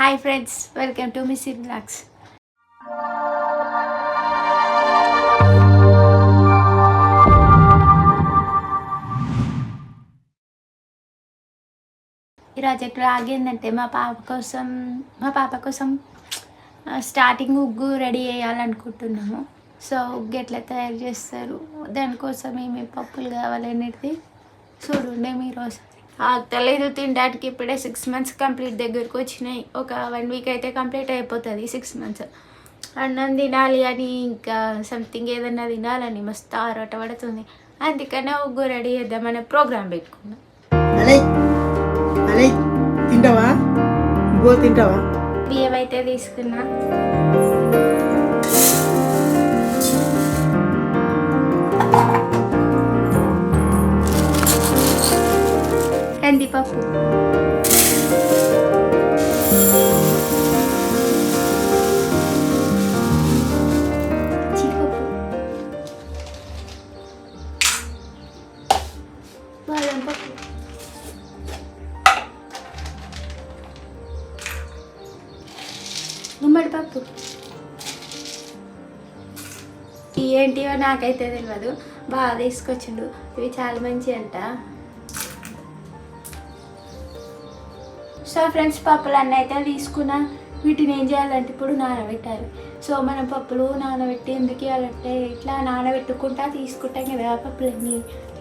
Hi friends welcome to miss in blogs ఈరోజు ఎక్కడ ఆగిందంటే మా పాప కోసం మా పాప కోసం స్టార్టింగ్ ఉగ్గు రెడీ చేయాలనుకుంటున్నాము. సో ఉగ్గు ఎట్లా తయారు చేస్తారు దానికోసం ఏమేమి పప్పులు కావాలనేది చూడండి మీరు తెలీదు తినడానికి ఇప్పుడే సిక్స్ మంత్స్ కంప్లీట్ దగ్గరకు వచ్చినాయి. ఒక వన్ వీక్ అయితే కంప్లీట్ అయిపోతుంది సిక్స్ మంత్స్ అన్నం తినాలి అని ఇంకా సంథింగ్ ఏదన్నా తినాలని మస్తు ఆరోట పడుతుంది. అందుకనే ఉగ్గు రెడీ చేద్దామనే ప్రోగ్రామ్ పెట్టుకున్నాం. తింటావా? బియ్యం అయితే తీసుకున్నా. ఏంటివో నాకైతే తెలియదు బాగా తీసుకొచ్చిండు. ఇవి చాలా మంచి అంట సో ఫ్రెండ్స్ పప్పులు అన్నీ అయితే తీసుకున్నా. వీటిని ఏం చేయాలంటే ఇప్పుడు నానబెట్టాలి. సో మనం పప్పులు నానబెట్టి ఎందుకు ఇవ్వాలంటే ఇట్లా నానబెట్టుకుంటా తీసుకుంటాం కదా పప్పులన్నీ.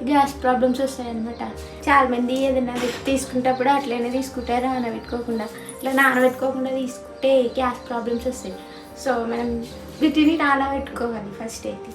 గ్యాస్ ప్రాబ్లమ్స్ వస్తాయన్నమాట. అనమాట చాలామంది ఏదైనా తీసుకునేటప్పుడు తీసుకుంటప్పుడు అట్లనే తీసుకుంటారు. నానబెట్టుకోకుండా. ఇట్లా నానబెట్టుకోకుండా తీసుకుంటే గ్యాస్ ప్రాబ్లమ్స్ వస్తాయి. సో మనం వీటిని నానబెట్టుకోవాలి ఫస్ట్ అయితే.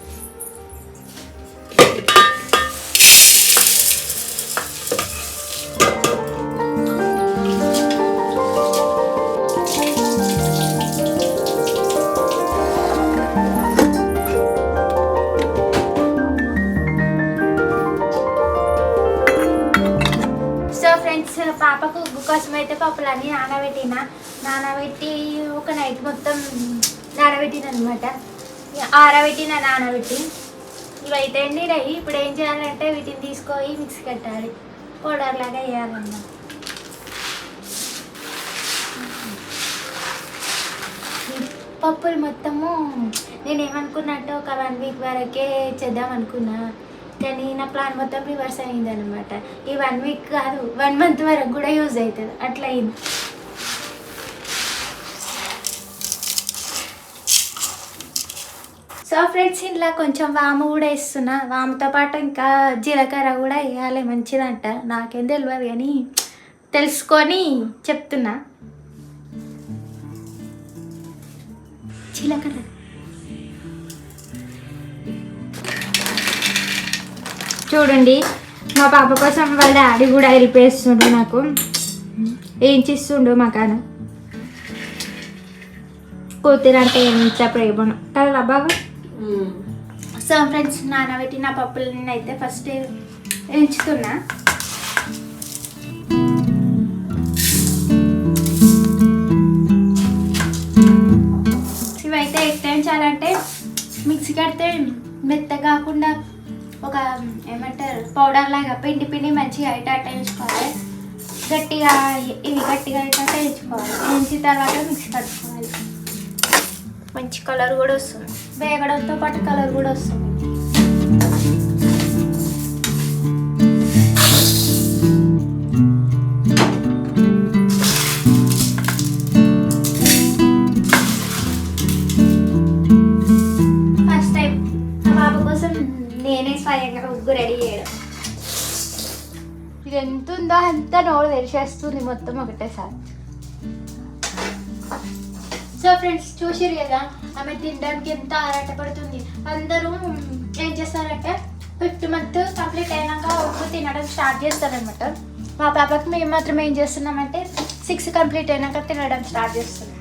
సో ఫ్రెండ్స్ పాపకు కోసం అయితే పప్పులన్నీ నానబెట్టిన. నానబెట్టి ఒక నైట్ మొత్తం నానబెట్టిన అనమాట ఆరబెట్టిన నానబెట్టి ఇవైతే అండి రవి. ఇప్పుడు ఏం చేయాలంటే వీటిని తీసుకొని మిక్సీ కట్టాలి. పౌడర్ లాగా వేయాలన్నమాట. పప్పులు మొత్తము నేను ఏమనుకున్నట్టు ఒక వన్ వీక్ వరకే చేద్దాం అనుకున్నా. కానీ నా ప్లాన్ మొత్తం రివర్స్ అయింది అనమాట ఈ వన్ వీక్ కాదు వన్ మంత్ వరకు కూడా యూజ్ అవుతుంది. అట్లా అయింది సో ఫ్రెండ్స్ ఇంట్లో కొంచెం వాము కూడా వేస్తున్నా. వాముతో పాటు ఇంకా జీలకర్ర కూడా వేయాలి మంచిదంట. నాకేం తెలియదు కానీ తెలుసుకొని చెప్తున్నా. జీలకర్ర. చూడండి మా పాప కోసం వాళ్ళ డాడీ కూడా హెల్ప్ నాకు. ఏం చేస్తుండు మాకాన కూతురు అంటే ఎంత ప్రేమను కదా బాబా? సో ఫ్రెండ్స్ నానబెట్టిన పప్పులని అయితే ఫస్ట్ ఎంచుతున్నా. ఇవైతే ఎట్టించాలంటే మిక్సీ కడితే మెత్త కాకుండా ఒక ఏమంటారు పౌడర్ లాగా పిండి పిండి మంచిగా అయితే వేయించుకోవాలి గట్టిగా ఇవి గట్టిగా అయితే వేయించుకోవాలి వేయించిన తర్వాత మిక్సీ కట్టుకోవాలి. మంచి కలర్ కూడా వస్తుంది. వేగడంతో పాటు కలర్ కూడా వస్తుంది. ఫస్ట్ టైం మా బాబు కోసం నేనే స్వయంగా ఉగ్గు రెడీ చేయడం. ఇది ఎంత ఉందో అంత నోరు తెరిచేస్తుంది మొత్తం ఒకటేసారి. సో ఫ్రెండ్స్ చూసిరు కదా? ఆమె తినడానికి ఎంత ఆరాటపడుతుంది. అందరూ ఏం చేస్తారంటే ఫిఫ్త్ మంత్ కంప్లీట్ అయినాక ఉప్పు తినడం స్టార్ట్ చేస్తారనమాట మా పాపకి మేము మాత్రం ఏం చేస్తున్నామంటే సిక్స్ కంప్లీట్ అయినాక తినడం స్టార్ట్ చేస్తున్నాం.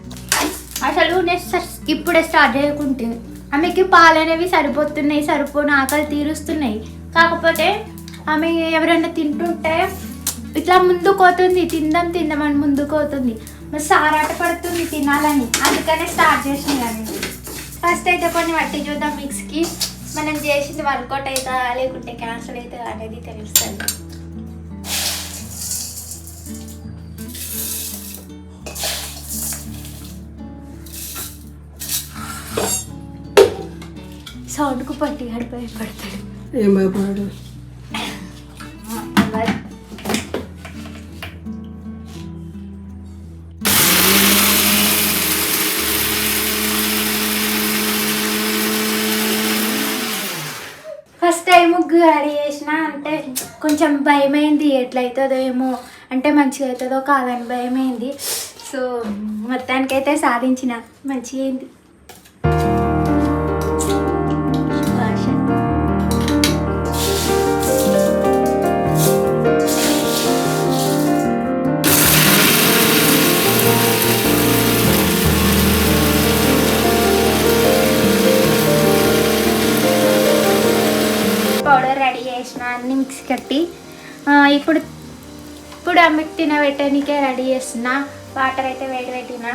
అసలు నెక్స్ట్ ఇప్పుడే స్టార్ట్ చేయకుంటే ఆమెకి పాలు అనేవి సరిపోతున్నాయి సరిపోని ఆకలి తీరుస్తున్నాయి. కాకపోతే ఆమె ఎవరైనా తింటుంటే ఇట్లా ముందుకు పోతుంది తిందాం తిందామని ముందుకు పోతుంది. మస్తు ఆరాట పడుతుంది తినాలని. అందుకనే స్టార్ట్ చేసినాయి కానీ. ఫస్ట్ అయితే కొన్ని వట్టి చూద్దాం మిక్స్కి మనం చేసింది వర్కౌట్ అవుతుందా లేకుంటే క్యాన్సిల్ అవుతుందా అనేది తెలుస్తుంది. సౌండ్కు పట్టి భయపడతాడు ఏం భయపడాడు ముగ్గు రెడీ చేసిన అంటే కొంచెం భయమైంది ఎట్లయితుందో ఏమో అంటే మంచిగా అవుతుందో కాదని భయమైంది. సో మొత్తానికైతే సాధించిన మంచిగా అయింది. మిక్స్ కట్టి ఇప్పుడు ఇప్పుడు అమ్మికి తినబెట్టడానికే రెడీ చేస్తున్నా. వాటర్ అయితే వేడి పెట్టిన.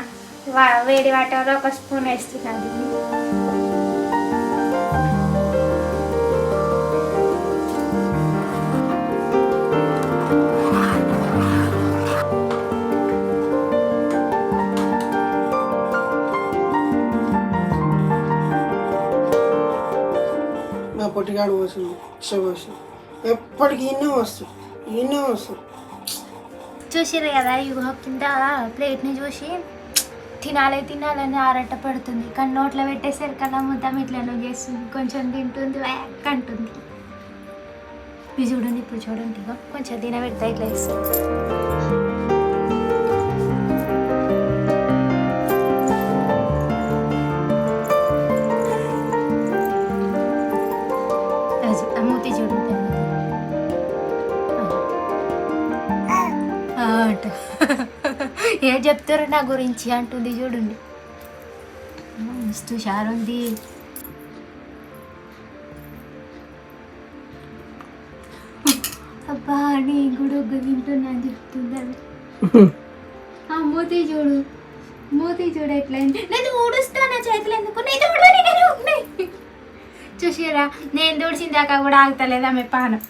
వా వేడి వాటర్లో ఒక స్పూన్ వేస్తున్నాను మా పొట్టిగాడు వస్తుంది శబాష్ ఎప్పటికి ఇన్నే వస్తుంది. ఇన్నే వస్తుంది. చూసిర్రు కదా ఈ కింద ప్లేట్ని చూసి తినాలి తినాలని ఆరట పడుతుంది. కానీ నోట్లో పెట్టేసరికల్లా ముద్ద ఇట్లా చేస్తుంది కొంచెం తింటుంది వ్యాక్ అంటుంది. ఇది చూడండి ఇప్పుడు చూడండి ఇగో కొంచెం తినబెడతా ఇట్లా ఇస్తుంది చెప్తారు నా గురించి అంటుంది చూడండి. మస్తు ఉంది అబ్బా నీ కూడా ఒక తింటున్నా అని చెప్తుంది ఆ మూతి చూడు. మూతి చూడు ఎట్లయింది నేను ఊడుస్తా నా చేతులు ఎందుకు? నేను చూసిరా నేను తుడిచిన దాకా కూడా ఆగుతలేదు ఆమె పానం.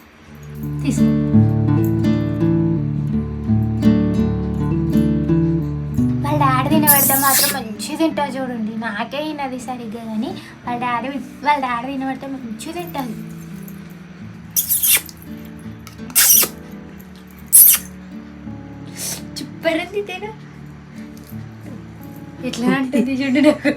తీసుకో. పెడితే మాత్రం మంచిగా తింటా చూడండి. నాకే అయినది సరిగ్గా కానీ వాళ్ళ డాడీ వాళ్ళ డాడీ తినబడితే మంచిగా తింటుంది చుప్పరంది తిను. ఎట్లా అంటుంది చూడు నాకు.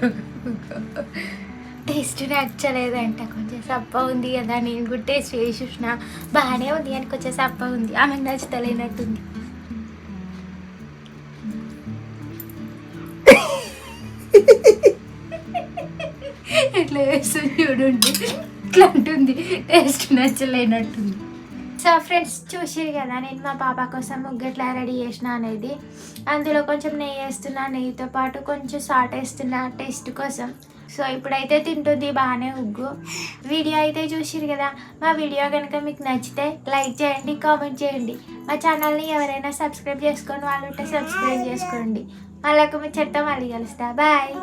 టేస్ట్ నచ్చలేదంట. కొంచెం సప్ప ఉంది కదా నేను కూడా టేస్ట్ చేసి చూసిన. బాగానే ఉంది అని కొంచెం సప్ప ఉంది. ఆమె నచ్చుతలేనట్టుంది. ఇట్లా వేస్తుంది చూడండి. ఇట్లా ఉంటుంది టేస్ట్ నచ్చలేనట్టుంది. సో ఫ్రెండ్స్ చూసారు కదా నేను మా పాప కోసం ముగ్గట్లా రెడీ చేసిన అనేది. అందులో కొంచెం నెయ్యి వేస్తున్నా నెయ్యితో పాటు కొంచెం సాల్ట్ వేస్తున్నా టేస్ట్ కోసం. సో ఇప్పుడైతే తింటుంది బాగానే ఉగ్గు. వీడియో అయితే చూసిరు కదా మా వీడియో కనుక మీకు నచ్చితే లైక్ చేయండి కామెంట్ చేయండి. మా ఛానల్ని ఎవరైనా సబ్స్క్రైబ్ చేసుకొని వాళ్ళు ఉంటే సబ్స్క్రైబ్ చేసుకోండి. వాళ్ళకు మీ చెత్త మళ్ళీ కలుస్తా. బాయ్.